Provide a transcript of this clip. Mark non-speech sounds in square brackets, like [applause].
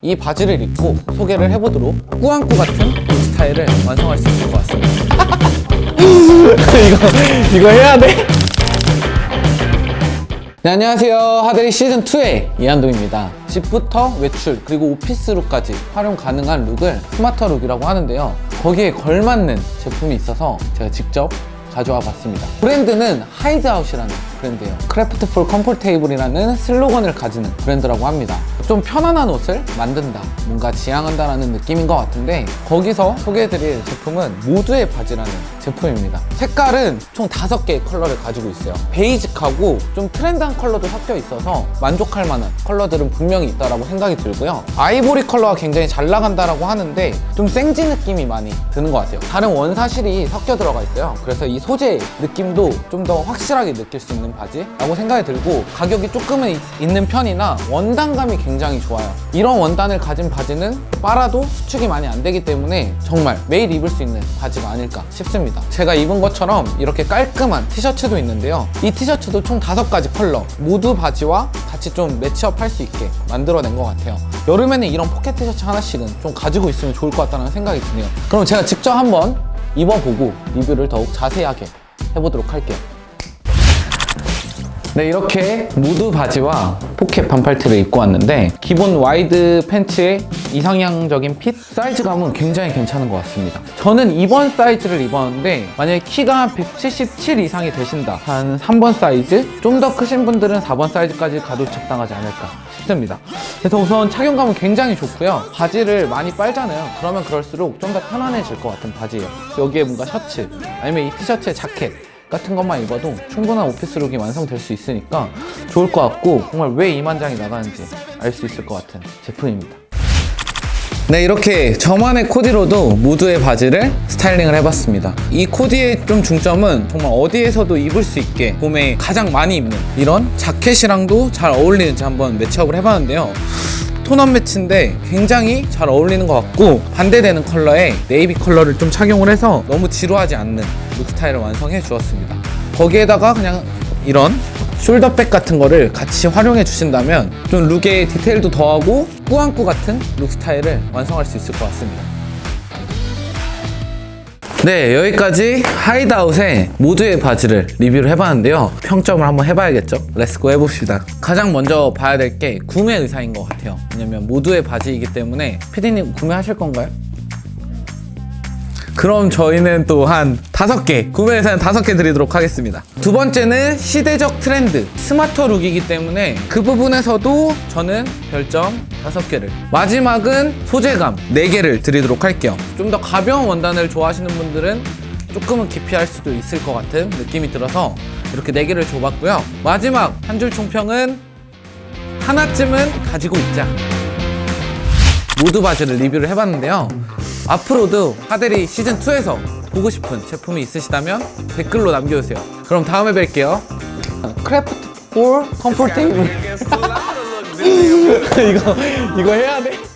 이 바지를 입고 소개를 해보도록 꾸안꾸 같은 스타일을 완성할 수 있을 것 같습니다. [laughs] 이거 이거 해야 돼? 네, 안녕하세요. 하데리 시즌 2의 이한동입니다. 집부터 외출 그리고 오피스룩까지 활용 가능한 룩을 스마터 룩이라고 하는데요. 거기에 걸맞는 제품이 있어서 제가 직접 가져와 봤습니다. 브랜드는 하이드아웃이라는 브랜드예요. 크래프트 폴 컴포테이블이라는 슬로건을 가지는 브랜드라고 합니다. 좀 편안한 옷을 만든다, 뭔가 지향한다라는 느낌인 것 같은데 거기서 소개해드릴 제품은 모두의 바지라는 제품입니다. 색깔은 총 다섯 개의 컬러를 가지고 있어요. 베이직하고 좀 트렌드한 컬러도 섞여 있어서 만족할 만한 컬러들은 분명히 있다라고 생각이 들고요. 아이보리 컬러가 굉장히 잘 나간다라고 하는데 좀 생지 느낌이 많이 드는 것 같아요. 다른 원사실이 섞여 들어가 있어요. 그래서 이 소재 느낌도 좀 더 확실하게 느낄 수 있는 바지라고 생각이 들고 가격이 조금은 있- 있는 편이나 원단감이 굉장히 좋아요. 이런 원단을 가진 바지는 빨아도 수축이 많이 안 되기 때문에 정말 매일 입을 수 있는 바지가 아닐까 싶습니다. 제가 입은 것처럼 이렇게 깔끔한 티셔츠도 있는데요. 이 티셔츠도 총 다섯 가지 컬러 모두 바지와 같이 좀 매치업 할 수 있게 만들어낸 것 같아요. 여름에는 이런 포켓 티셔츠 하나씩은 좀 가지고 있으면 좋을 것 같다는 생각이 드네요. 그럼 제가 직접 한번 입어보고 리뷰를 더욱 자세하게 해보도록 할게요. 네, 이렇게 무드 바지와 포켓 반팔티를 입고 왔는데 기본 와이드 팬츠의 이상향적인 핏 사이즈감은 굉장히 괜찮은 것 같습니다. 저는 이번 사이즈를 입었는데 만약에 키가 177 이상이 되신다 한 3번 사이즈 좀 더 크신 분들은 4번 사이즈까지 가도 적당하지 않을까 싶습니다. 그래서 우선 착용감은 굉장히 좋고요. 바지를 많이 빨잖아요. 그러면 그럴수록 좀 더 편안해질 것 같은 바지예요. 여기에 뭔가 셔츠 아니면 이 티셔츠에 자켓 같은 것만 입어도 충분한 오피스룩이 완성될 수 있으니까 좋을 것 같고 정말 왜 이만장이 나가는지 알 수 있을 것 같은 제품입니다. 네 이렇게 저만의 코디로도 무드의 바지를 스타일링을 해봤습니다 이 코디의 좀 중점은 정말 어디에서도 입을 수 있게 봄에 가장 많이 입는 이런 자켓이랑도 잘 어울리는지 한번 매치업을 해봤는데요 톤업 매치인데 굉장히 잘 어울리는 것 같고 반대되는 컬러에 네이비 컬러를 좀 착용을 해서 너무 지루하지 않는 룩 스타일을 완성해 주었습니다. 거기에다가 그냥 이런 숄더백 같은 거를 같이 활용해 주신다면 좀 룩의 디테일도 더하고 꾸안꾸 같은 룩 스타일을 완성할 수 있을 것 같습니다 네 여기까지 하이드아웃의 모두의 바지를 리뷰를 해봤는데요. 평점을 한번 해봐야겠죠? 렛츠고 해봅시다. 가장 먼저 봐야 될 게 구매 의사인 것 같아요. 왜냐면 모두의 바지이기 때문에 피디님 구매하실 건가요? 그럼 저희는 또 한 다섯 개 구매 의사는 다섯 개 드리도록 하겠습니다. 두 번째는 시대적 트렌드 스마터 룩이기 때문에 그 부분에서도 저는 별점 다섯 개를 마지막은 소재감 네 개를 드리도록 할게요. 좀 더 가벼운 원단을 좋아하시는 분들은 조금은 기피할 수도 있을 것 같은 느낌이 들어서 이렇게 네 개를 줘봤고요. 마지막 한 줄 총평은 하나쯤은 가지고 있자. 모두 바지를 리뷰를 해봤는데요. 앞으로도 하데리 시즌2에서 보고 싶은 제품이 있으시다면 댓글로 남겨주세요. 그럼 다음에 뵐게요. 크래프트 폴 컴포테이블. [laughs] 이거, 이거 해야 돼.